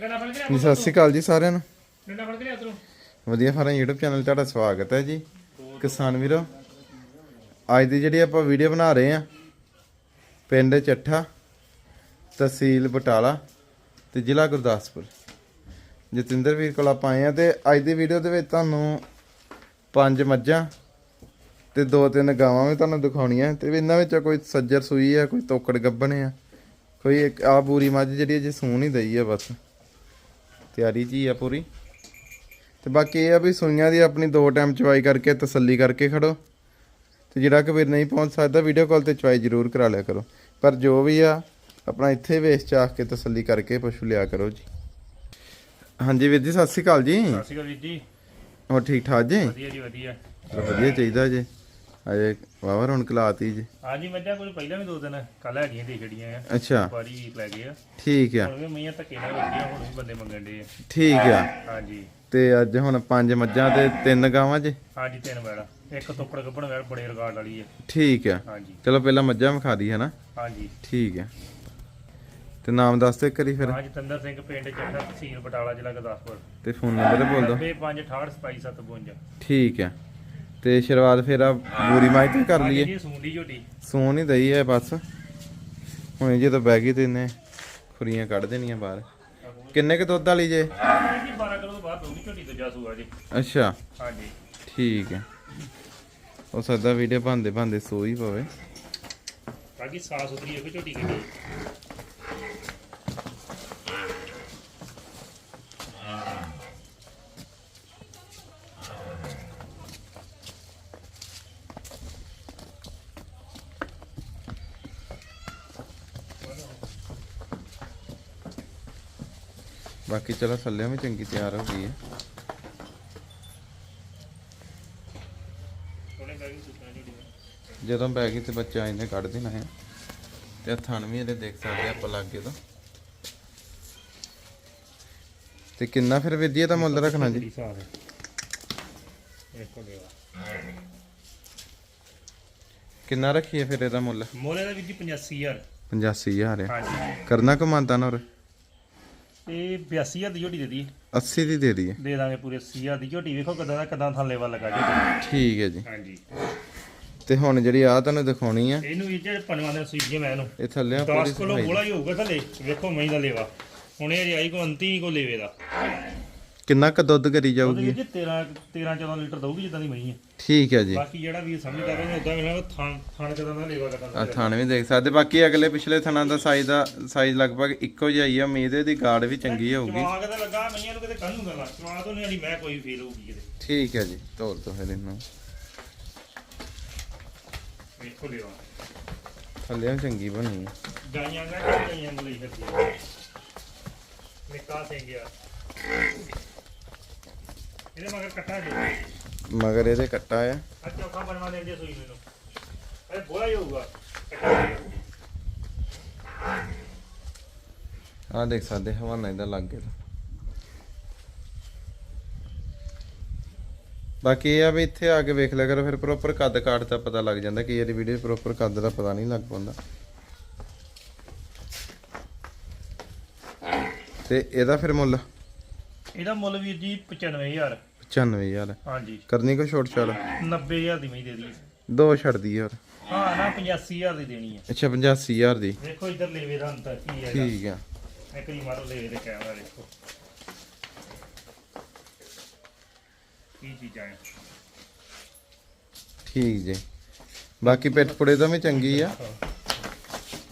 ਗੰਨਾ ਫੜ ਕੇ ਜੀ ਸਤਿ ਸ਼੍ਰੀ ਅਕਾਲ ਜੀ ਸਾਰਿਆਂ ਨੂੰ। ਗੰਨਾ ਫੜ ਕੇ ਲਿਆ ਤੂੰ ਵਧੀਆ ਫਾਰਮ YouTube ਚੈਨਲ 'ਤੇ ਤੁਹਾਡਾ ਸਵਾਗਤ ਹੈ ਜੀ। ਕਿਸਾਨ ਵੀਰੋ ਅੱਜ ਦੀ ਜਿਹੜੀ ਆਪਾਂ ਵੀਡੀਓ ਬਣਾ ਰਹੇ ਆ ਪਿੰਡ ਚੱਠਾ ਤਹਿਸੀਲ ਬਟਾਲਾ ਤੇ ਜ਼ਿਲ੍ਹਾ ਗੁਰਦਾਸਪੁਰ। ਜਤਿੰਦਰ ਵੀਰ ਕੋਲ ਆਪਾਂ ਆਏ ਆ ਤੇ ਅੱਜ ਦੀ ਵੀਡੀਓ ਦੇ ਵਿੱਚ ਤੁਹਾਨੂੰ ਪੰਜ ਮੱਝਾਂ ਤੇ ਦੋ ਤਿੰਨ ਗਾਵਾਂ ਵੀ ਤੁਹਾਨੂੰ ਦਿਖਾਉਣੀਆਂ ਤੇ ਇਹਨਾਂ ਵਿੱਚ ਕੋਈ ਸੱਜਰ ਸੂਈ ਆ ਕੋਈ ਤੋਕੜ ਗੱਬਣੇ ਆ ਕੋਈ ਇੱਕ ਆ ਪੂਰੀ ਮੱਝ ਜਿਹੜੀ ਅਜੇ ਸੂਣ ਹੀ ਦਈ ਆ ਬਸ। ਤਿਆਰੀ ਹੀ ਆ ਪੂਰੀ। ਤੇ ਬਾਕੀ ਇਹ ਆ ਵੀ ਸੂਈਆਂ ਦੀ ਆਪਣੀ ਦੋ ਟਾਈਮ ਚਵਾਈ ਕਰਕੇ ਤਸੱਲੀ ਕਰਕੇ ਖੜੋ। ਤੇ ਜਿਹੜਾ ਕਿ ਵੀਰ ਨਹੀਂ ਪਹੁੰਚ ਸਕਦਾ ਵੀਡੀਓ ਕਾਲ ਤੇ ਚਵਾਈ ਜ਼ਰੂਰ ਕਰਾ ਲਿਆ ਕਰੋ। ਪਰ ਜੋ ਵੀ ਆ ਆਪਣਾ ਇੱਥੇ ਵੇਚ ਚਾਖ ਕੇ ਤਸੱਲੀ ਕਰਕੇ ਪਸ਼ੂ ਲਿਆ ਕਰੋ ਜੀ। ਹਾਂਜੀ ਵੀਰ ਜੀ ਸਤਿ ਸ਼੍ਰੀ ਅਕਾਲ ਜੀ। ਸਤਿ ਸ਼੍ਰੀ ਅਕਾਲ ਵੀਰ ਜੀ। ਹੋਰ ਠੀਕ ਠਾਕ ਜੀ? ਵਧੀਆ ਜੀ ਵਧੀਆ। ਵਧੀਆ ਚਾਹੀਦਾ ਜੀ। ਅਜੇ ਵਾਵਾ ਰੌਣਕ ਲਾਤੀ ਜੀ। ਹਾਂਜੀ ਮੱਝਾਂ ਕੋਲ ਪਹਿਲਾਂ ਵੀ ਦੋ ਦਿਨ ਕੱਲ ਹੈਗੀਆਂ ਦੇ ਛੜੀਆਂ ਆ। ਅੱਛਾ। ਵਾਰੀ ਲੈ ਗਏ ਆ। ਠੀਕ ਆ। ਹੁਣ ਵੀ ਮਈਆਂ ਧੱਕੇ ਨਾਲ ਵਧੀਆ ਹੁਣ ਵੀ ਬੰਦੇ ਮੰਗਣ ਦੇ ਆ। ਠੀਕ ਆ। ਹਾਂਜੀ। ਤੇ ਅੱਜ ਹੁਣ ਪੰਜ ਮੱਝਾਂ ਤੇ ਤਿੰਨ ਗਾਵਾਂ ਜੀ? ਹਾਂਜੀ ਤਿੰਨ ਵੇੜਾ ਇੱਕ ਟੁੱਕੜ ਗੱਬਣ ਵੇੜ ਬੜੇ ਰਿਕਾਰਡ ਵਾਲੀ ਆ। ਠੀਕ ਆ। ਹਾਂਜੀ। ਚਲੋ ਪਹਿਲਾਂ ਮੱਝਾਂ ਵਿਖਾ ਦੀ ਹੈ ਨਾ ਹਾਂਜੀ। ਠੀਕ ਆ। ਤੇ ਨਾਮ ਦੱਸ ਦੇ ਕਰੀ ਫਿਰ। ਹਾਂ ਜਤਿੰਦਰ ਸਿੰਘ ਪਿੰਡ ਚੱਠਾ ਤਹਿਸੀਲ ਬਟਾਲਾ ਜ਼ਿਲ੍ਹਾ ਗੁਰਦਾਸਪੁਰ। ਤੇ ਫੋਨ ਨੰਬਰ ਬੋਲ ਦੋ 9568277752 ਠੀਕ ਆ। ਤੇ ਸ਼ੁਰੂਆਤ ਫਿਰ ਆ ਬੂਰੀ ਮਾਈ ਤੇ ਕਰ ਲਈਏ। ਸੁੰਡੀ ਝੋਟੀ। ਹੀ ਦਈ ਹੈ ਬਸ। ਹੁਣ ਜੇ ਤਾਂ ਬਹਿ ਗਈ ਤੇ ਇਹਨੇ ਖੁਰੀਆਂ ਕੱਢ ਦੇਣੀਆਂ ਬਾਹਰ। ਕਿੰਨੇ ਕੁ ਦੁੱਧ ਵਾਲੀ ਜੇ? ਜੀ 12 ਕਿਲੋ ਤੋਂ ਬਾਅਦ ਦੋਗੀ ਝੋਟੀ ਦੂਜਾ ਸੂਆ ਜੀ। ਅੱਛਾ। ਹਾਂਜੀ। ਠੀਕ ਹੈ ਉਹ ਸਦਾ ਵੀਡੀਓ ਬੰਦੇ ਬੰਦੇ ਸੋ ਹੀ ਪਵੇ। ਬਾਕੀ ਸਾਫ਼ ਸੁਥਰੀ ਹੈ ਝੋਟੀ ਕਿਹੜੀ ਬਾਕੀ ਚਲੋ ਥੱਲੇ ਵੀ ਚੰਗੀ ਤਿਆਰ ਹੋ ਗਈ ਹੈ। ਜਦੋਂ ਬਹਿ ਗਈ ਤੇ ਬੱਚਾ ਇਹਨੇ ਕੱਢ ਦੇਣਾ ਹੈ ਤੇ ਥਣ ਵੀ ਇਹਦੇ ਦੇਖ ਸਕਦੇ ਆਪਾਂ ਲਾਗੇ ਤੋਂ। ਤੇ ਕਿੰਨਾ ਫਿਰ ਵਿਧੀ ਦਾ ਮੁੱਲ ਰੱਖਣਾ ਜੀ? ਕਿੰਨਾ ਰੱਖੀਏ ਫਿਰ ਇਹਦਾ ਮੁੱਲ? ਮੋਲੇ ਦਾ ਵੀ ਜੀ 85000 85000 ਹੈ। ਕਰਨਾ ਕਮਾਂਤਾ ਨਾ ਹੋਰ? ਇਹ 82000 ਦੀ ਝੋਟੀ ਦੇ ਦੀ 80 ਦੀ ਦੇ ਦਈਏ। ਦੇ ਦਾਂਗੇ ਪੂਰੇ 80000 ਦੀ ਝੋਟੀ। ਵੇਖੋ ਕਿਦਾਂ ਦਾ ਕਿਦਾਂ ਥੱਲੇ ਵੱਲ ਲੱਗਾ ਝੋਟੀ। ਠੀਕ ਹੈ ਜੀ। ਹਾਂਜੀ। ਤੇ ਹੁਣ ਜਿਹੜੀ ਆ ਤੁਹਾਨੂੰ ਦਿਖਾਉਣੀ ਆ ਇਹਨੂੰ ਵੀ ਜਿਹੜੇ ਪਨਵਾਂ ਦੇ ਸੂਈਏ ਮੈਂ ਇਹਨੂੰ। ਇਹ ਥੱਲੇ ਆ 10 ਕਿਲੋ ਗੋਲਾ ਹੀ ਹੋਊਗਾ ਥੱਲੇ। ਵੇਖੋ ਮਹੀਂ ਦਾ ਲੇਵਾ। ਹੁਣ ਇਹ ਅਜੇ ਆਈ ਕੋ ਅੰਤੀ ਕੋ ਲੇਵੇ ਦਾ। ਕਿੰਨਾ ਕ ਦੁੱਧ ਕਰੀ ਉਹਦੇ ਜਾਊਗੀ? ਵਿੱਚ 13 13 14 ਲੀਟਰ ਦਊਗੀ ਜਿੱਦਾਂ ਦੀ ਮਹੀਂ ਹੈ ਠੀਕ ਹੈ ਜੀ। ਬਾਕੀ ਜਿਹੜਾ ਵੀ ਸਮਝ ਕਰ ਰਿਹਾ ਉਦਾਂ ਮਿਲਣਾ ਥਾਣ ਥਾਣ ਕਿਦਾਂ ਦਾ ਲੇਵਾ ਆ ਕਰਦਾ ਥਾਣ ਵੀ ਦੇਖ ਸਕਦੇ। ਬਾਕੀ ਅਗਲੇ ਪਿਛਲੇ ਥਣਾਂ ਦਾ ਸਾਈਜ਼ ਦਾ ਸਾਈਜ਼ ਲਗਭਗ ਇੱਕੋ ਜਿਹਾ ਹੀ ਆ। ਉਮੀਦ ਇਹਦੀ ਗਾਰਡ ਵੀ ਚੰਗੀ ਹੋਊਗੀ। ਜਵਾਗ ਤਾਂ ਲੱਗਾ ਮਈਆਂ ਨੂੰ ਕਿਤੇ ਕੱਲ ਨੂੰ ਗੱਲਾਂ ਜਵਾਗ ਤੋਂ ਨਹੀਂ ਮੈਂ ਕੋਈ ਫੀਲ ਹੋਊਗੀ ਕਿਤੇ। ਠੀਕ ਹੈ ਜੀ ਤੋਰ ਦੋ ਫਿਰ ਇਹਨੂੰ। ਵੇਖੋ ਲੇਵਾ। ਥੱਲੇ ਵੀ ਚੰਗੀ ਬਣੀ ਆ। ਗਾਈਆਂ ਦਾ ਗਾਈਆਂ ਨੂੰ ਲਈ ਫਿਰਦੀ ਹੈ ਨਿੱਕਾ ਸਿੰਘ ਇਹਦੇ ਮਗਰ ਕੱਟਾ ਜੀ। ਮਗਰ ਇਹਦੇ ਕੱਟਾ ਆ। ਆ ਚੌਖਾ ਬਣਵਾ ਦੇ ਜੇ ਸੂਈ ਮੈਨੂੰ। ਇਹ ਬੋਲਾ ਹੀ ਹੋਊਗਾ। ਕੱਟਾ ਜੀ। ਆ ਦੇਖ ਸਕਦੇ ਹਵਾਨਾ ਇਹਦਾ ਲੱਗ ਗਿਆ ਬਾਕੀ ਇਹ ਆ ਵੀ ਇੱਥੇ ਆ ਕੇ ਵੇਖ ਲਿਆ ਕਰੋ ਫਿਰ ਪ੍ਰੋਪਰ ਕੱਦ ਕਾਠ ਦਾ ਪਤਾ ਲੱਗ ਜਾਂਦਾ ਕਿ ਇਹਦੀ ਵੀਡੀਓ ਪ੍ਰੋਪਰ ਕੱਦ ਦਾ ਪਤਾ ਨਹੀਂ ਲੱਗ ਪਾਉਂਦਾ। ਤੇ ਇਹਦਾ ਫਿਰ ਮੁੱਲ? ਇਹਦਾ ਮੁੱਲ ਵੀਰ ਜੀ 95000 95000 ਹਾਂਜੀ। ਕਰਨੀ ਕੋ ਛੋਟ ਛਾੜ 90000 ਦੀ ਮੈਂ ਦੇ ਦੀ ਦੋ ਛੱਡ ਦੀ ਹੋਰ। ਹਾਂ ਨਾ 85000 ਦੀ ਦੇਣੀ ਹੈ ਅੱਛਾ 85000 ਦੀ। ਦੇਖੋ ਇੱਧਰ ਲੇਵੇ ਦਾ ਅੰਤਰ ਕੀ ਹੈ ਠੀਕ ਆ। ਇੱਕ ਹੀ ਮਾਰੋ ਲੇਵੇ ਦੇ ਕੈਮਰਾ ਦੇਖੋ ਕੀ ਚੀਜ਼ਾਂ ਹੈ ਠੀਕ ਜੀ। ਬਾਕੀ ਪਿੱਠ ਪੁੜੇ ਤੋਂ ਵੀ ਚੰਗੀ ਆ।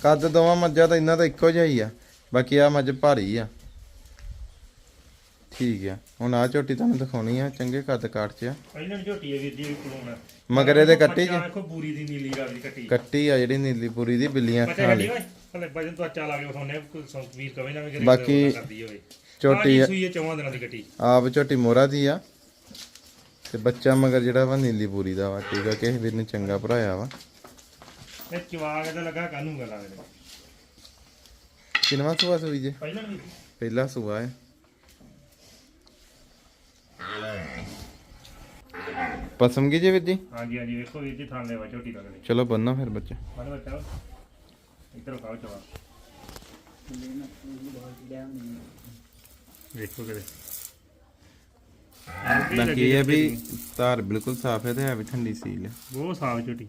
ਕੱਦ ਦੋਵਾਂ ਮੱਝਾਂ ਦਾ ਇੰਨਾ ਤਾਂ ਇੱਕੋ ਜਿਹਾ ਹੀ ਆ। ਬਾਕੀ ਆ ਮੱਝ ਭਾਰੀ ਆ। ਠੀਕ ਆ। ਹੁਣ ਆ ਝੋਟੀ ਤੁਹਾਨੂੰ ਦਿਖਾਉਣੀ ਆ ਚੰਗੇ ਕੱਦ ਕਾਠ ਚ ਆ। ਪਹਿਲਾਂ ਝੋਟੀ ਹੈ ਵੀਰ ਜੀ ਕਲੋਨ ਮਗਰ ਇਹਦੇ ਕੱਟੀ ਜੀ ਦੇਖੋ ਬੂਰੀ ਦੀ ਨੀਲੀ ਰਾਵੀ ਕੱਟੀ। ਕੱਟੀ ਆ ਜਿਹੜੀ ਨੀਲੀ ਪੂਰੀ ਦੀ ਬਿੱਲੀਆਂ ਬੱਚਾ ਅੱਖਾਂ ਕੱਟੀ ਵਾਲੀ ਓਏ ਹਲੇ ਵਜਨ ਤੋਂ ਅੱਛਾ ਲਾ ਕੇ ਵਿਖਾਉਣੇ ਕੋਈ ਸੌ ਵੀਰ ਕਵੇ ਨਾ ਵੀ ਕਰੀ ਬਾਕੀ ਝੋਟੀ ਆ। ਸੂਈ ਹੈ ਚੌਵਾਂ ਦਿਨਾਂ ਦੀ ਕੱਟੀ। ਆਪ ਝੋਟੀ ਮੋਰਾ ਦੀ ਆ। ਤੇ ਬੱਚਾ ਮਗਰ ਜਿਹੜਾ ਵਾ ਨੀਲੀ ਪੂਰੀ ਦਾ ਵਾ ਠੀਕ ਆ ਕਿਸੇ ਵੀਰ ਨੇ ਚੰਗਾ ਭਰਾਇਆ ਵਾ। ਇਹ ਚਵਾਗ ਇਹਦਾ ਲੱਗਾ ਕਾਨੂੰ ਗੱਲਾਂ ਦੇ ਕਿੰਨਵਾ ਸੁਆ ਸੂਈ ਜੇ? ਪਹਿਲਾਂ ਵੀ। ਪਹਿਲਾ ਸੂਆ ਹੈ ਪਸੰਦ ਕੀ ਜੇ ਵੀਰ ਜੀ? ਹਾਂਜੀ ਹਾਂਜੀ ਵੇਖੋ ਵੀਰ ਜੀ ਥਾਂ ਲੈਵਾ ਝੋਟੀ ਲੱਗਣੀ। ਚਲੋ ਬੰਨੋ ਫਿਰ ਬੱਚਾ। ਮਨ ਬੱਚਾ ਇੱਧਰ ਖਾਓ ਚਵਾ ਵੇਖੋ ਕਿਤੇ। ਬਾਕੀ ਇਹ ਹੈ ਵੀ ਧਾਰ ਬਿਲਕੁਲ ਸਾਫ਼ ਹੈ ਤੇ ਹੈ ਵੀ ਠੰਡੀ ਸੀਲ ਹੈ। ਬਹੁਤ ਸਾਫ਼ ਝੋਟੀ।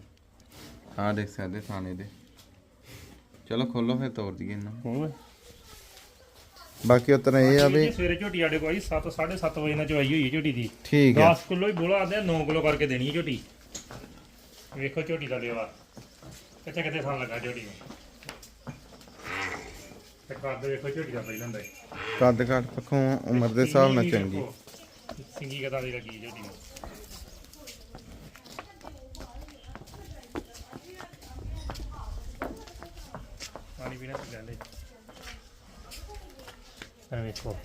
ਆਹ ਦੇਖ ਸਕਦੇ ਥਾਣੇ ਦੇ। ਚਲੋ ਖੋਲੋ ਫਿਰ ਤੋੜ ਦਈਏ ਇਹਨਾਂ। ਨੂੰ। ਹੋਰ ਬਾਕੀ ਉਤਨਾ ਇਹ ਆ ਵੀ ਸਵੇਰੇ ਝੋਟੀ ਸਾਡੇ ਕੋਲ ਆਈ 7 7:30 ਵਜੇ ਨਾਲ ਚਵਾਈ ਹੋਈ ਹੈ ਝੋਟੀ ਦੀ। ਠੀਕ ਹੈ। 10 ਕਿਲੋ ਹੀ ਬੋਲਾ ਆਂਦੇ 9 ਕਿਲੋ ਕਰਕੇ ਦੇਣੀ ਹੈ ਝੋਟੀ। ਵੇਖੋ ਝੋਟੀ ਦਾ ਲੇਵਾ। ਕਿੱਥੇ ਕਿੱਥੇ ਥਾਂ ਲੱਗਾ ਝੋਟੀ ਨੂੰ। ਤੇ ਕੱਦ ਵੇਖੋ ਝੋਟੀ ਦਾ ਪਹਿਲਾਂ ਦਾ। ਕੱਦ ਘੱਟ ਪੱਖੋਂ ਉਮਰ ਦੇ ਹਿਸਾਬ ਨਾਲ ਚੰਗੀ। ਸਿੰਗੀ ਕਦਾ ਦੀ ਲੱਗੀ ਝੋਟੀ ਨੂੰ। ਪਾਣੀ ਪੀਣਾ ਤੇ ਲੈ ਵੇਖੋ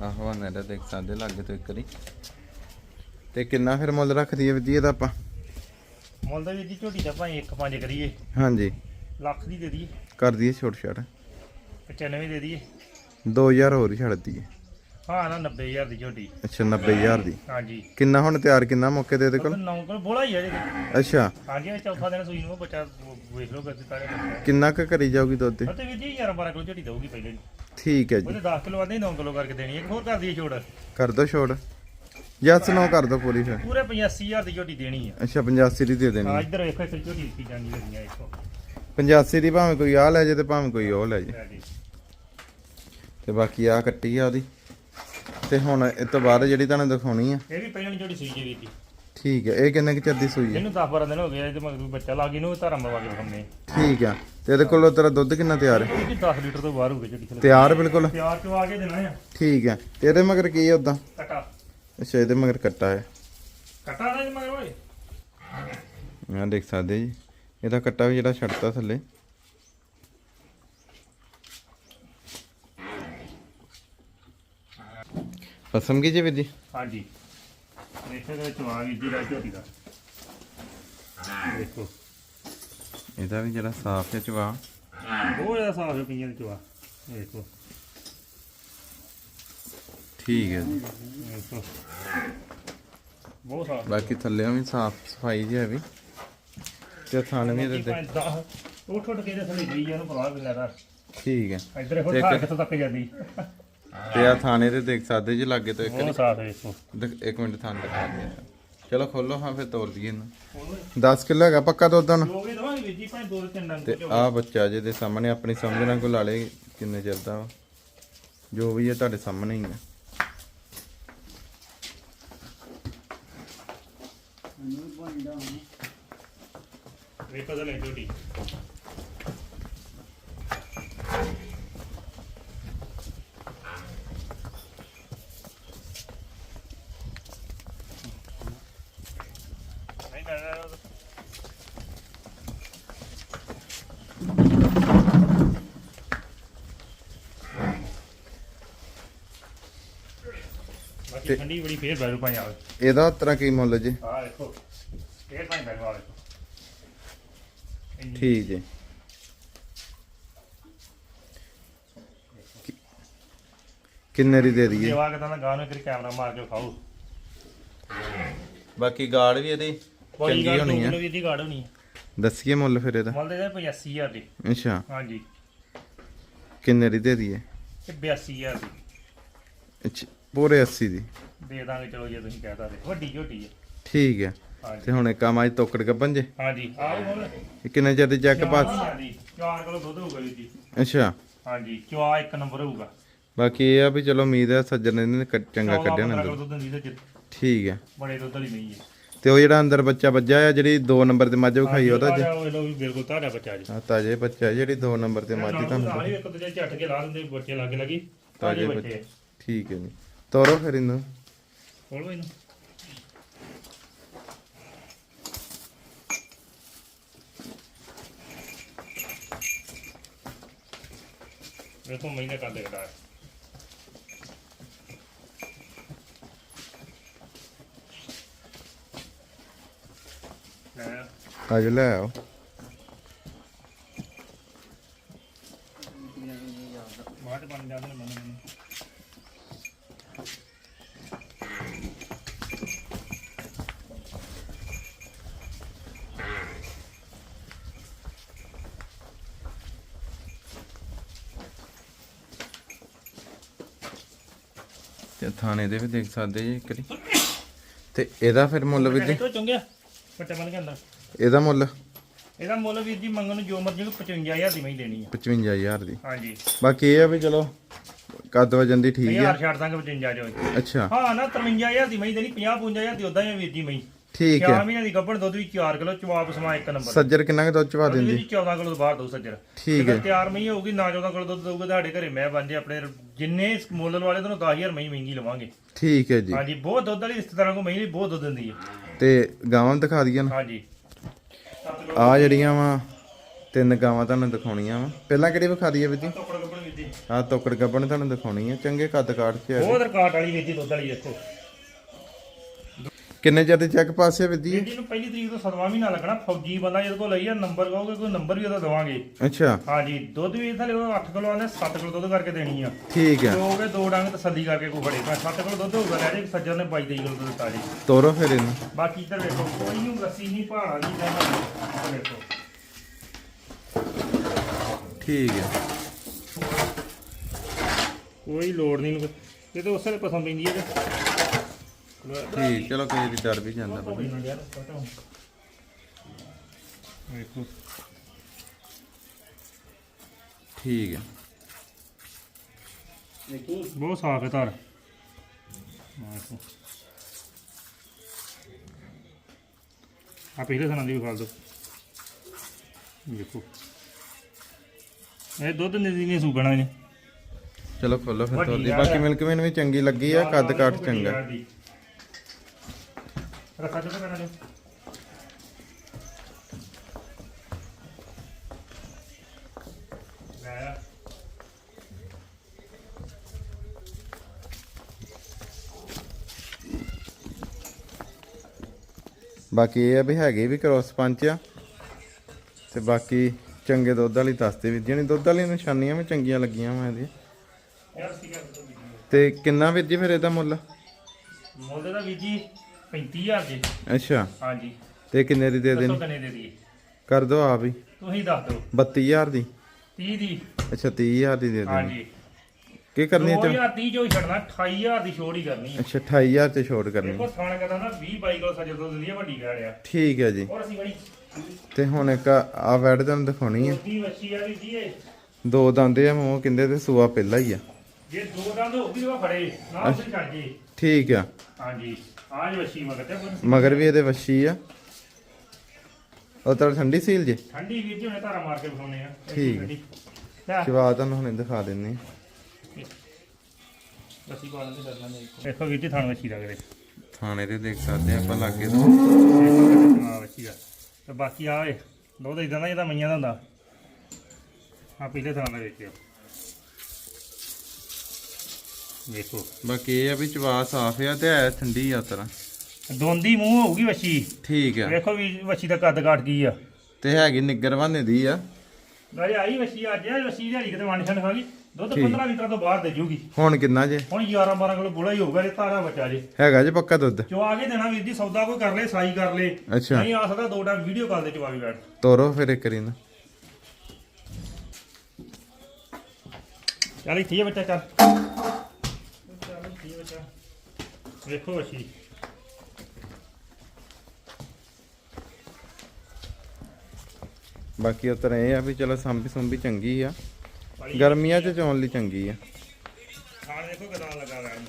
ਆਹੋ ਨੇੜਾ ਦੇਖ ਸਕਦੇ ਲੱਗੇ ਤੋਂ ਇੱਕ ਵਾਰੀ। ਤੇ ਕਿੰਨਾ ਫਿਰ ਮੁੱਲ ਰੱਖਦੀ ਹੈ ਵਿਧੀ ਇਹਦਾ ਆਪਾਂ? ਮੁੱਲ ਦਾ ਵੀ ਝੋਟੀ ਦਾ ਭਾਈ 1.5 ਕਰੀਏ। ਹਾਂਜੀ। ਲੱਖ ਦੀ ਦੇ ਦਈਏ। ਕਰ ਦਈਏ ਛੋਟ ਛਾਟ। 95 ਦੇ ਦਈਏ। 2000 ਹੋਰ ਹੀ ਛੱਡ ਦਈਏ। ਹਾਂ ਨਾ 90000 ਦੀ ਝੋਟੀ। ਅੱਛਾ 90000 ਦੀ। ਹਾਂਜੀ। ਕਿੰਨਾ ਹੁਣ ਤਿਆਰ ਕਿੰਨਾ ਮੌਕੇ ਤੇ ਇਹਦੇ ਕੋਲ? ਨੌ ਕੋਲ ਬੋਲਾ ਹੀ ਆ ਜੀ ਅੱਛਾ। ਹਾਂਜੀ ਚੌਥਾ ਦਿਨ ਸੂਈ ਨੂੰ ਬੱਚਾ ਵੇਖ ਲਓ ਕਿੱਥੇ ਤਾਰੇ ਕਿੰਨਾ ਕੁ ਕਰੀ ਜਾਊਗੀ ਦੁੱਧ ਦੀ? ਅਤੇ ਵੀ ਜੀ 11 12 ਕਿਲੋ ਝੋਟੀ ਦਊਗੀ ਪਹਿਲੇ ਠੀਕ ਹੈ ਜੀ। ਉਹਦੇ 10 ਕਿਲੋ ਆਂਦੇ 9 ਕਿਲੋ ਕਰਕੇ ਦੇਣੀ ਹੈ। ਹੋਰ ਕਰ ਦਈਏ ਛੋੜ। ਕਰ ਦੋ ਛੋੜ। ਯਸ ਨੋ ਕਰ ਦੋ ਪੂਰੀ ਫਿਰ। ਪੂਰੇ 85000 ਦੀ ਝੋਟੀ ਦੇਣੀ ਆ ਅੱਛਾ 85 ਦੀ ਦੇ ਦੇਣੀ। ਹਾਂ ਹੈ। ਇੱਧਰ ਵੇਖੋ ਇੱਥੇ ਝੋਟੀ ਦਿੱਤੀ ਜਾਂਦੀ ਹੈ ਦੇਖੋ 85 ਦੀ ਭਾਵੇਂ ਕੋਈ ਆ ਲੈ ਜੇ ਤੇ ਭਾਵੇਂ ਕੋਈ ਉਹ ਲੈ ਜੀ। ਤੇ ਬਾਕੀ ਆ ਕੱਟੀ ਆ ਉਹਦੀ। ਤੇ ਹੁਣ ਇਹ ਤੋਂ ਬਾਅਦ ਜਿਹੜੀ ਤੁਹਾਨੂੰ ਦਿਖਾਉਣੀ ਆ। ਇਹ ਵੀ ਪਹਿਲਾਂ ਝੋਟੀ ਸੂਈ ਜੀ ਦੀ ਠੀਕ ਹੈ ਇਹ ਕਿੰਨੇ ਕੁ ਚਿਰ ਦੀ ਸੂਈ ਹੈ ਇਹਨੂੰ 10 12 ਦਿਨ ਹੋ ਗਏ ਇਹਦੇ ਮਗਰ ਬੱਚਾ ਲੱਗ ਇਹਨੂੰ ਧਰਮ ਲਵਾ ਕੇ ਵਿਖਾਉਂਦੇ ਠੀਕ ਆ ਤੇ ਇਹਦੇ ਕੋਲ ਤੇਰਾ ਦੁੱਧ ਕਿੰਨਾ ਤਿਆਰ ਹੈ ਇਹ ਵੀ 10 ਲੀਟਰ ਤੋਂ ਬਾਹਰ ਹੋ ਥੱਲੇ। ਤਿਆਰ ਬਿਲਕੁਲ? ਪਿਆਰ ਚੋਂ ਆ ਕੇ ਦੇਣਾ ਆ। ਠੀਕ ਹੈ ਤੇ ਇਹਦੇ ਮਗਰ ਕੀ ਹੈ ਉਦਾਂ ਕਟਾ। ਅੱਛਾ ਇਹਦੇ ਮਗਰ ਕੱਟਾ ਹੈ ਕਟਾ ਨਾ ਜੀ ਮਗਰ ਓਏ। ਆ ਦੇਖ ਸਕਦੇ ਜੀ ਇਹਦਾ ਕੱਟਾ ਵੀ ਜਿਹੜਾ ਛੱਡਤਾ ਥੱਲੇ। ਪਸੰਦ ਕੀ ਜੀ ਵੀਰ ਜੀ ਹਾਂਜੀ। ਦੇਖੋ ਇਹਦੇ ਵਿੱਚ ਗਈ ਜੀ ਦਾ ਝੋਟੀ ਦਾ ਦੇਖੋ। ਇਹਦਾ ਵੀ ਜਿਹੜਾ ਸਾਫ਼ ਹੈ ਚਵਾ। ਬਹੁਤ ਜ਼ਿਆਦਾ ਸਾਫ਼ ਹੈ ਪਈਆਂ ਦੇ ਚਵਾ। ਦੇਖੋ। ਠੀਕ ਹੈ ਜੀ। ਦੇਖੋ। ਬਹੁਤ ਸਾਫ਼। ਬਾਕੀ ਥੱਲੇੋਂ ਵੀ ਸਾਫ਼ ਸਫ਼ਾਈ ਜੀ ਹੈ ਵੀ। ਤੇ ਥਾਣ ਵੀ ਇਹਦੇ ਤੇ ਉੱਠ ਉੱਠ ਕੇ ਇਹਦੇ ਥੱਲੇ ਗਈ ਉਹਨੂੰ ਪਰਵਾਹ ਵੀ ਲੈਦਾ ਠੀਕ ਹੈ। ਇੱਧਰ ਇੱਕ- ਠਾਕ ਕਿੱਥੋਂ ਤੱਕ ਜਾਂਦੀ। ਤੇ ਆ ਥਾਣੇ ਤੇ ਦੇਖ ਸਕਦੇ ਜੀ ਲਾਗੇ ਤੋਂ ਇੱਕ ਬਹੁਤ ਸਾਫ਼ ਹੈ ਦੇਖੋ ਦੇਖ- ਇੱਕ ਮਿੰਟ ਥਾਣ ਦਿਖਾ ਦਿਆਂ ਚਲੋ ਖੋਲੋ ਹਾਂ ਫਿਰ ਤੋੜ ਦਈਏ ਇਹਨੂੰ। 10 ਕਿਲੋ ਹੈਗਾ ਪੱਕਾ ਦੁੱਧ ਹਨ ਜੋ ਵੀ ਦਵਾਂਗੇ ਵੀਰ ਜੀ ਭਾਵੇਂ ਦੋ ਤਿੰਨ ਡੰਗ ਤੇ ਆ ਬੱਚਾ ਜੇ ਦੇ ਸਾਹਮਣੇ ਆਪਣੀ ਸਮਝ ਨਾਲ ਕੋ ਲਾ ਲੇ ਕਿੰਨੇ ਚਿਰ ਦਾ ਵਾ। ਜੋ ਵੀ ਹੈ ਤੁਹਾਡੇ ਸਾਹਮਣੇ ਹੀ ਹੈ ਵੇਖੋ ਤਾਂ ਲੈ ਝੋਟੀ ਨਹੀਂ ਨਾ ਬਾਕੀ ਠੰਡੀ ਬੜੀ ਫੇਰ ਬੈਰੂ ਪਾਈ ਆਵੇ ਇਹਦਾ ਤਰ੍ਹਾਂ ਕੀ ਮੁੱਲ ਜੀ? ਆ ਦੇਖੋ ਫੇਰ ਪਾਈ ਬੈਰੂ ਆ ਦੇਖੋ। ਇੰਨੀ ਠੀਕ ਜੀ। ਕਿੰਨੇ ਦੀ ਦੇ ਦਈਏ? ਸੇਵਾ ਕਰਦਾ ਨਾ ਗਾਂ ਨੂੰ ਇੱਕ ਵਾਰੀ ਕੈਮਰਾ ਮਾਰ ਕੇ ਖਾਓ ਬਾਕੀ ਗਾੜ ਵੀ ਇਹਦੀ ਚੰਗੀ ਹੋਣੀ ਗਾੜ ਹੋਣੀ ਦੱਸੀਏ ਮੁੱਲ ਫਿਰ ਇਹਦਾ। ਮੁੱਲ ਦੇ 85000 ਦੀ। ਅੱਛਾ। ਹਾਂਜੀ। ਕਿੰਨੇ ਦੀ ਦੇ ਦਈਏ? ਤੇ 82000 ਦੀ। ਅੱਛਾ ਪੂਰੇ 80 ਦੀ। ਦੇ ਦਾਂਗੇ ਚਲੋ ਜੇ ਤੁਸੀਂ ਕਹਿਤਾ ਤੇ ਵੱਡੀ ਝੋਟੀ ਹੈ ਠੀਕ ਹੈ ਤੇ ਹੁਣ ਇੱਕ ਆ ਮਾਈ ਤੋਕੜ ਗੱਬਨ ਜੇ। ਹਾਂਜੀ। ਆਓ ਹੁਣ ਇਹ ਕਿੰਨੇ ਚਿਰ ਦੀ ਚੈੱਕ ਪਾਸ ਹਾਂਜੀ 4 ਕਿਲੋ ਦੁੱਧ ਹੋਊਗਾ ਜੀ। ਅੱਛਾ। ਹਾਂਜੀ। ਚਵਾ ਇੱਕ ਨੰਬਰ ਹੋਊਗਾ। ਬਾਕੀ ਇਹ ਆ ਵੀ ਚਲੋ ਉਮੀਦ ਹੈ ਸੱਜਣ ਨੇ ਚੰਗਾ ਕੱਢਿਆ ਨਾ ਠੀਕ ਹੈ ਬੜੇ ਦੁੱਧ ਵਾਲੀ ਨਹੀਂ ਹੈ। ਤੇ ਉਹ ਜਿਹੜਾ ਅੰਦਰ ਬੱਚਾ ਵੱਜਾ ਆ ਜਿਹੜੀ 2 ਨੰਬਰ ਤੇ ਮੱਝ ਵਿਖਾਈ ਉਹਦਾ ਜੀ। ਉਹ ਲੋ ਵੀ ਬਿਲਕੁਲ ਤਾਜ਼ਾ ਬੱਚਾ ਜੀ। ਆ ਤਾਜੇ ਬੱਚਾ ਜਿਹੜੀ 2 ਨੰਬਰ ਤੇ ਮੱਝ ਤੁਹਾਨੂੰ ਨਾਲ ਹੀ ਇੱਕ ਦੂਜੇ ਝੱਟ ਕੇ ਲਾ ਦਿੰਦੇ ਬੱਚੇ ਲਾਗੇ ਲੱਗੀ। ਤਾਜ਼ੇ ਬੱਚੇ। ਠੀਕ ਹੈ ਜੀ। ਤੋਰੋ ਫਿਰ ਇਹਨੂੰ। ਖੋਲੋ ਇਹਨੂੰ। ਵੇਖੋ ਮਹੀਨੇ ਕਰਦੇ ਕਟਾ ਆ ਲੈ ਥਾਣੇ ਦੇ ਵੀ ਦੇਖ ਸਕਦੇ ਜੀ ਕਰੀ ਤੇ ਇਹਦਾ ਫਿਰ ਮੁੱਲ ਵੀ ਬੱਟਾ ਬਣ ਕੇ ਅੰਦਰ ਇਹਦਾ ਮੁੱਲ? ਇਹਦਾ ਮੁੱਲ ਵੀਰ ਜੀ ਮੰਗਣ ਨੂੰ ਜੋ ਮਰਜ਼ੀ ਨੂੰ 55000 ਦੀ ਮੈਂ ਦੇਣੀ ਆ। 55000 ਦੀ। ਹਾਂਜੀ। ਬਾਕੀ ਇਹ ਆ ਵੀ ਚਲੋ ਕੱਦ ਵਜਨ ਦੀ ਠੀਕ ਆ। 1000 ਛੱਡ ਦਾਂਗੇ 55 ਜੋ ਅੱਛਾ। ਹਾਂ ਨਾ 53000 ਦੀ ਮੈਂ ਦੇਣੀ 50 55000 ਦੀ ਉਦਾਂ ਹੀ ਆ ਵੀਰ ਜੀ ਮੈਂ ਠੀਕ ਹੈ ਮਹੀਨਿਆਂ ਦੀ ਗੱਭਣ ਦੁੱਧ ਵੀ 4 ਕਿਲੋ ਚਵਾਪ ਸਮਾ ਇੱਕ ਨੰਬਰ। ਸੱਜਰ ਕਿੰਨਾ ਕੁ ਦੁੱਧ ਚਵਾ ਦਿੰਦੀ? ਜੀ 14 ਕਿਲੋ ਬਾਹਰ ਦੋ ਸੱਜਰ। ਠੀਕ ਹੈ ਤਿਆਰ ਮਹੀਂ ਹੋਊਗੀ ਨਾ 14 ਕਿਲੋ ਦੁੱਧ ਦਊਗਾ ਤੁਹਾਡੇ ਘਰੇ ਮੈਂ ਜੇ ਆਪਣੇ ਜਿੰਨੇ ਮੁੱਲ ਵਾਲੇ ਤੁਹਾਨੂੰ 10000 ਮਹੀਂ ਮਹਿੰਗੀ ਲਵਾਂਗੇ। ਠੀਕ ਹੈ ਜੀ। ਹਾਂਜੀ ਬਹੁਤ ਦੁੱਧ ਵਾਲੀ ਰਿਸ਼ਤੇਦਾਰਾਂ ਕੋ ਮਹੀਂ ਵੀ ਬਹੁਤ ਦੁੱਧ ਦਿੰਦੀ ਹੈ। ਤੇ ਗਾਵਾਂ ਵੀ ਦਿਖਾ ਦਈਏ ਨਾ। ਹਾਂਜੀ। ਆ ਜਿਹੜੀਆਂ ਵਾ ਤਿੰਨ ਗਾਵਾਂ ਤੁਹਾਨੂੰ ਦਿਖਾਉਣੀਆਂ ਵਾ। ਪਹਿਲਾਂ ਕਿਹੜੀ ਵਿਖਾ ਦਈਏ ਵੀਰ ਜੀ? ਟੋਕੜ ਗੱਭਣ ਵੀਰ ਜੀ। ਆ ਤੋਕੜ ਗੱਬਣ ਤੁਹਾਨੂੰ ਦਿਖਾਉਣੀ ਆ। ਚੰਗੇ ਕੱਦ ਕਾਠ ਚ ਆ। ਬਹੁਤ ਰਿਕਾਰਡ ਵਾਲੀ ਵੀਰ ਜੀ ਦੁੱਧ ਵਾਲੀ ਦੇਖੋ ਕਿੰਨੇ ਚਿਰ ਦੇ ਚੈੱਕ ਪਾਸੇ ਵੀਰ ਜੀ ਨੂੰ ਪਹਿਲੀ ਤਰੀਕ ਤੋਂ ਸਤਵਾਂ ਮਹੀਨਾ ਲੱਗਣਾ ਫੌਜੀ ਬੰਦਾ ਜਿਹਦੇ ਕੋਲ ਲਈ ਆ ਨੰਬਰ ਕਹੋਗੇ ਕੋਈ ਨੰਬਰ ਵੀ ਉਹਦਾ ਦਵਾਂਗੇ। ਅੱਛਾ। ਹਾਂਜੀ ਦੁੱਧ ਵੀ ਥਲੇ 8 ਕਿਲੋ ਆਨੇ 7 ਕਿਲੋ ਦੁੱਧ ਕਰਕੇ ਦੇਣੀ ਆ। ਠੀਕ ਹੈ। ਲੋਗੇ ਦੋ ਡੰਗ ਤਸੱਲੀ ਕਰਕੇ ਕੋਈ ਫੜੇ। ਤਾਂ 7 ਕਿਲੋ ਦੁੱਧ ਹੋਊਗਾ ਲੈ ਜੇ ਸੱਜਰ ਨੇ 22 ਕਿਲੋ ਦੁੱਧ ਦਿੱਤਾ ਜੀ। ਤੋਰੋ ਫਿਰ ਇਹਨੂੰ। ਬਾਕੀ ਇੱਧਰ ਵੇਖੋ ਕੋਈ ਨੂੰ ਰੱਸੀ ਨਹੀਂ ਪਹਾੜਾ ਨਹੀਂ ਕਹਿੰਦਾ ਵੇਖੋ ਠੀਕ ਹੈ। ਕੋਈ ਲੋੜ ਨਹੀਂ। ਇਹ ਤਾਂ ਉਸੇ ਪਸੰਦ ਪੈਂਦੀ ਹੈ। ਠੀਕ ਚਲੋ ਕੋਈ ਦੀ ਡਰ ਵੀ ਜਾਂਦਾ ਤੇ ਵੇਖੋ। ਠੀਕ ਹੈ। ਬਹੁਤ ਸਾਫ਼ ਹੈ ਧਰ। ਵੇਖੋ। ਆ ਪਹਿਲੇ ਸਨਾਂ ਦੀ ਵੀ ਖਾ ਦੋ ਵੇਖੋ। ਇਹ ਦੁੱਧ ਨਦੀ ਨੇ ਸੁਗਣਾ ਨੇ ਚਲੋ ਖੋਲੋ ਫਿਰ ਤੋਲੀ। ਬਾਕੀ। ਮਿਲਕ ਮੈਨ ਵੀ ਚੰਗੀ ਲੱਗੀ ਆ ਕੱਦ ਕਾਠ ਚੰਗਾ। ਬਾਕੀ ਇਹ ਆ ਵੀ ਹੈਗੇ ਵੀ ਕ੍ਰੋਸ ਪੰਚ ਆ ਤੇ ਬਾਕੀ ਚੰਗੇ ਦੁੱਧ ਵਾਲੀ ਦੱਸਦੇ ਵੀ ਜਿਹਨੇ ਦੁੱਧ ਵਾਲੀ ਨਿਸ਼ਾਨੀਆਂ ਵੀ ਚੰਗੀਆਂ ਲੱਗੀਆਂ ਵਾ ਇਹਦੀ। ਤੇ ਕਿੰਨਾ ਵੀਰ ਜੀ ਫਿਰ ਇਹਦਾ ਮੁੱਲ? ਮੁੱਲ ਦਾ ਵੀਰ ਜੀ 35000 ਜੀ ਅੱਛਾ। ਹਾਂਜੀ। ਤੇ ਕਿੰਨੇ ਦੀ ਦੇ ਦੱਸੋ ਦੇਣੀ? ਕਿੰਨੇ ਦੇ ਕਰ ਦੋ ਆ ਵੀ ਤੁਸੀਂ ਦੱਸ ਦਿਓ। 32000 ਦੀ? 30 ਦੀ। ਅੱਛਾ 30000 ਦੀ ਦੇ ਦੇਣੀ। ਹਾਂਜੀ। ਕੀ ਕਰਨੀ ਹੈ ਚ 2030 ਜੋ ਛੱਡਣਾ 28000 ਦੀ ਛੋੜ ਹੀ ਕਰਨੀ ਹੈ ਅੱਛਾ 28000 ਤੇ ਛੋਟ ਕਰਨੀ। ਦੇਖੋ ਥਾਣ ਕਹਿੰਦਾ ਨਾ 20 22 ਕਿਲੋ ਸੱਜਰ ਤੋਂ ਦਿੰਦੀ ਹੈ ਵੱਡੀ ਗਾੜ ਆ। ਠੀਕ ਹੈ ਜੀ। ਔਰ ਅਸੀਂ ਬੜੀ ਤੇ ਹੁਣ ਇੱਕ ਆ ਵੈਡ ਤੁਹਾਨੂੰ ਦਿਖਾਉਣੀ ਆ। ਛੋਟੀ ਵੱਛੀ ਆ ਵੀ ਇਹ ਦੋ ਦੰਦੇ ਆ ਮੂੰਹ ਕਿੰਦੇ ਤੇ ਸੂਆ ਪਹਿਲਾ ਹੀ ਆ। ਜੇ ਦੋ ਦੰਦ ਹੋ ਗਈ ਉਹ ਫੜੇ ਨਾ ਉਸੇ ਛੱਡ ਜੇ। ਠੀਕ ਆ। ਹਾਂਜੀ। ਮਗਰ ਤੇ ਕੋਈ ਮਗਰ ਵੀ ਇਹਦੇ ਵੱਛੀ ਆ। ਉਹ ਤਾਂ ਠੰਡੀ ਸੀਲ ਜੇ? ਠੰਡੀ ਵੀਰ ਜੀ ਉਹਨੇ ਧਾਰਾ ਮਾਰ ਕੇ ਵਿਖਾਉਣੇ ਆ। ਠੀਕ। ਹੈ ਚਵਾ ਤੁਹਾਨੂੰ ਹੁਣੇ ਦਿਖਾ ਦਿੰਨੇ ਵੱਛੀ ਪਾ ਲੈਂਦੇ ਡਰਨਾ ਨਹੀਂ ਦੇਖੋ ਵੀਰ ਜੀ ਥਾਣ ਵੱਛੀ ਦਾ ਕਰੇ ਥਾਣੇ ਤੇ ਦੇਖ ਸਕਦੇ ਆ ਆਪਾਂ ਲਾਗੇ ਤੋਂ। ਹਾਂ ਵੱਛੀ ਦਾ ਤੇ ਬਾਕੀ ਆ ਵੇ ਦੁੱਧ ਇਦਾਂ ਦਾ ਜਿਹਦਾ ਮਈਆਂ ਦਾ ਹੁੰਦਾ? ਆ ਪਹਿਲੇ ਥਾਂ ਦਾ ਵੇਖਿਓ ਵੇਖੋ ਬਾਕੀ ਇਹ ਆ ਵੀ ਚਵਾ ਸਾਫ਼ ਆ ਤੇ ਹੈ ਠੰਡੀ ਆ ਤਰ੍ਹਾਂ। ਦੋਂਦੀ ਮੂੰਹ ਹੋਊਗੀ ਵੱਛੀ? ਠੀਕ ਆ। ਵੇਖੋ ਵੀ ਵੱਛੀ ਦਾ ਕੱਦ ਕਾਟ ਕੀ ਆ। ਤੇ ਹੈਗੀ ਨਿੱਗਰ ਵਾਨੇ ਦੀ ਆ। ਨਾਲੇ ਆਈ ਵੱਛੀ ਅੱਜ ਆ ਵੱਛੀ ਦਿਹਾੜੀ ਕਿਤੇ ਵੰਡ ਛੰਡ ਖਾ ਗਈ ਦੁੱਧ ਠੀਕ। 15 ਲੀਟਰ ਤੋਂ ਬਾਹਰ ਦੇ ਜੂਗੀ। ਹੁਣ ਕਿੰਨਾ ਜੇ? ਹੁਣ 11 12 ਕਿਲੋ ਬੋਲਾ ਹੀ ਹੋਊਗਾ ਜੇ ਤਾਰਾ ਬੱਚਾ ਜੇ। ਹੈਗਾ ਜੇ ਪੱਕਾ ਦੁੱਧ? ਚਵਾ ਕੇ ਦੇਣਾ ਵੀਰ ਜੀ ਸੌਦਾ ਕੋਈ ਕਰ ਲੇ ਸਾਈ ਕਰ ਲੇ। ਅੱਛਾ। ਨਹੀਂ ਆ ਸਕਦਾ ਦੋ ਟਾਈਮ ਵੀਡੀਓ ਕਾਲ ਤੇ ਚਵਾ ਕੇ ਬੈਠ। ਤੋਰੋ ਫਿਰ ਇੱਕ ਵਾਰੀ ਨਾ ਚੱਲ ਇੱਥੇ ਆ ਬੱਚਾ ਚੱਲ। ਬੱਚਾ ਵੇਖੋ ਬਾਕੀ ਉਤਰ ਇਹ ਆ ਵੀ ਚਲੋ ਸੰਭੀ ਸੰਭੀ ਚੰਗੀ ਆ। ਗਰਮੀਆਂ 'ਚ ਚੋਣ ਲਈ ਚੰਗੀ ਆ। ਖਾਣ ਦੇਖੋ ਕਿਦਾਂ ਲੱਗਾ ਵੈਣ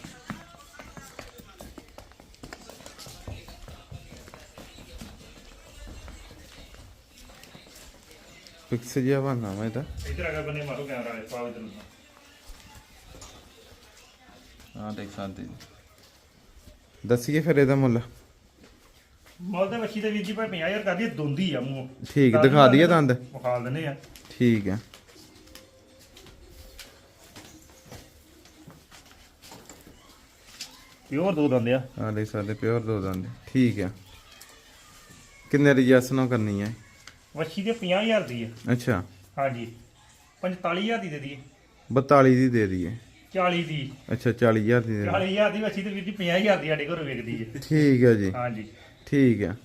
ਫਿਕਸ ਜਿਹਾ ਬਣਾ ਵਾ ਇਹਦਾ। ਇੱਧਰ ਕੇ ਬੰਨੇ ਮਾਰੋ ਕੈਮਰਾ ਦੇ ਪਾਓ ਇੱਧਰ ਨੂੰ ਹਾਂ ਦੇਖ ਸਕਦੇ ਜੀ ਦੱਸੀਏ ਫਿਰ ਇਹਦਾ ਮੁੱਲ। ਮੁੱਲ ਤੇ ਵੱਛੀ ਦੇ ਵੀਰ ਜੀ ਭਾਵੇਂ 50000 ਕਰਦੀ ਹੈ ਦੋਂਦੀ ਆ ਮੂੰਹ। ਠੀਕ ਦਿਖਾ ਦਈਏ ਦੰਦ। ਵਿਖਾ ਦਿੰਦੇ ਆ। ਠੀਕ ਆ। ਪਿਓਰ ਦੋ ਦੰਦ ਆ। ਆ ਦੇਖ ਸਕਦੇ ਪਿਓਰ ਦੋ ਦੰਦ। ਠੀਕ ਆ। ਕਿੰਨੇ ਦੀ ਜੈਸ ਨਾਲ ਕਰਨੀ ਹੈ ਵੱਛੀ ਦੇ 50000 ਦੀ ਆ। ਅੱਛਾ। ਹਾਂਜੀ। 45000 ਦੀ ਦੇ ਦਈਏ। 42 ਦੀ ਦੇ ਦਈਏ। 40 ਦੀ। ਅੱਛਾ 40000 ਦੀ ਦੇ। ਦਈਏ 40000 ਦੀ ਵੱਛੀ ਤੇ ਵੀਰ ਜੀ 50000 ਦੀ ਸਾਡੇ ਘਰੋਂ ਵਿਕਦੀ ਹੈ। ਠੀਕ ਆ ਜੀ। ਹਾਂਜੀ। ਠੀਕ ਆ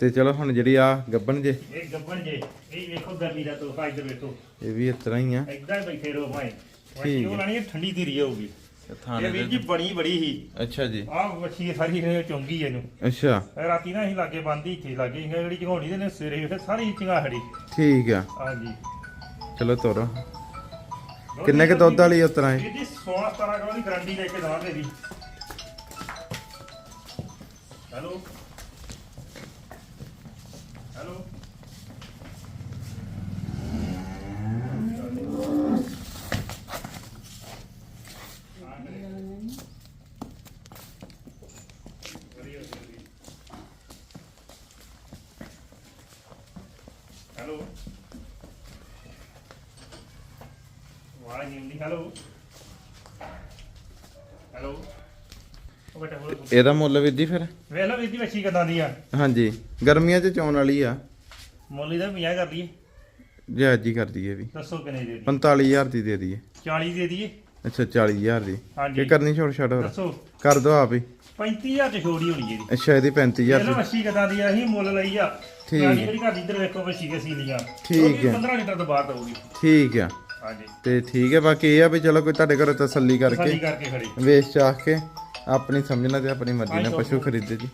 ਤੇ ਚਲੋ ਹੁਣ ਜਿਹੜੀ ਆ ਗੱਬਣ ਜੇ। ਇਹ ਗੱਬਣ ਜੇ ਇਹ ਵੇਖੋ ਗਰਮੀ ਦਾ ਤੋਹਫਾ ਇੱਧਰ ਵੇਖੋ। ਇਹ ਵੀ ਇਸ ਤਰ੍ਹਾਂ ਹੀ ਆ। ਹੀ ਬੈਠੇ ਰਹੋ ਭਾਈ ਠੀਕ ਹੈ। ਉਹ ਲਾਣੀ ਠੰਡੀ ਧੀਰੀ ਹੋਊਗੀ ਥਾਣੇ ਇਹ ਵੀਰ ਦੇ ਜੀ ਬਣੀ ਬੜੀ ਸੀ। ਅੱਛਾ ਜੀ। ਆਹ ਵੱਛੀ ਸਾਰੀ ਇਹ ਚੁੰਗੀ ਇਹਨੂੰ। ਅੱਛਾ। ਰਾਤੀ ਨਾ ਅਸੀਂ ਲਾਗੇ ਬੰਦੀ ਇੱਥੇ ਲਾਗੇ ਜਿਹੜੀ ਝਗਾਉਣੀ ਦੇ ਨੇ ਵੇਖੇ ਸਾਰੀ ਚੰਗਾ ਖੜੀ। ਠੀਕ ਆ। ਹਾਂਜੀ। ਚਲੋ ਤੋਰੋ। ਕਿੰਨੇ ਕ ਦੁੱਧ ਵਾਲੀ ਉਸ ਤਰ੍ਹਾਂ ਵੀਰ 16 17 ਕਿਲੋ ਦੀ ਗਰੰਟੀ ਲੈ ਕੇ ਦਵਾਂਗੇ ਜੀ ਹੈਲੋ ਹੈਲੋ ਵਾਹ ਜੀ ਹੈਲੋ। ਹੈਲੋ। ਉਹ ਬੇਟਾ ਹੋਰ ਇਹਦਾ ਮੁੱਲ ਵੀਰ ਜੀ ਫਿਰ? ਵੇਖ ਲਓ ਵੀਰ ਦੀ ਵੱਛੀ ਕਿਦਾਂ ਦੀ ਆ ਹਾਂਜੀ ਗਰਮੀਆਂ 'ਚ ਚੌਣ ਵਾਲੀ ਆ। ਮੁੱਲ ਦਾ 50 ਕਰ ਲਈਏ। ਜਾਇਜ਼ ਜੀ ਕਰ ਦਈਏ ਵੀ। ਦੱਸੋ ਕਿੰਨੇ ਦੇ ਦੀ 45000 ਦੀ ਦੇ ਦਈਏ। 40 ਦੇ ਦਈਏ। ਅੱਛਾ 40000 ਦੀ। ਹਾਂਜੀ। ਕੀ ਕਰਨੀ ਛੋੜ ਛੱਡ ਹੋਰ? ਦੱਸੋ। ਕਰ ਦੋ ਆਪ ਹੀ। 35000 ਚ ਛੋੜੀ ਹੋਣੀ ਇਹਦੀ। ਅੱਛਾ ਇਹਦੀ 35000 ਇਹ ਲਓ ਦੀ ਵੱਛੀ ਕਿਦਾਂ ਦੀ ਆ ਅਸੀਂ ਮੁੱਲ ਲਈ ਆ। ਠੀਕ ਹੈ। ਜਿਹੜੀ ਘਰ ਦੀ ਇੱਧਰ ਵੇਖੋ ਵੱਛੀ ਕੇ ਸੀ ਲੀਆਂ ਠੀਕ ਹੈ। 15 ਲੀਟਰ ਤੋਂ ਬਾਹਰ ਦਊਗੀ। ਠੀਕ ਆ ਹਾਂਜੀ। ਤੇ ਠੀਕ ਹੈ ਬਾਕੀ ਇਹ ਆ ਵੀ ਚਲੋ ਕੋਈ ਤੁਹਾਡੇ ਘਰੋਂ ਤਸੱਲੀ ਕਰਕੇ ਕਰਕੇ ਖੜੀ। ਵੇਚ ਚਾਹ ਕੇ ਆਪਣੀ ਸਮਝਣਾ ਤੇ ਆਪਣੀ ਮਰਜ਼ੀ ਨਾਲ ਪਸ਼ੂ ਖਰੀਦੇ ਜੀ।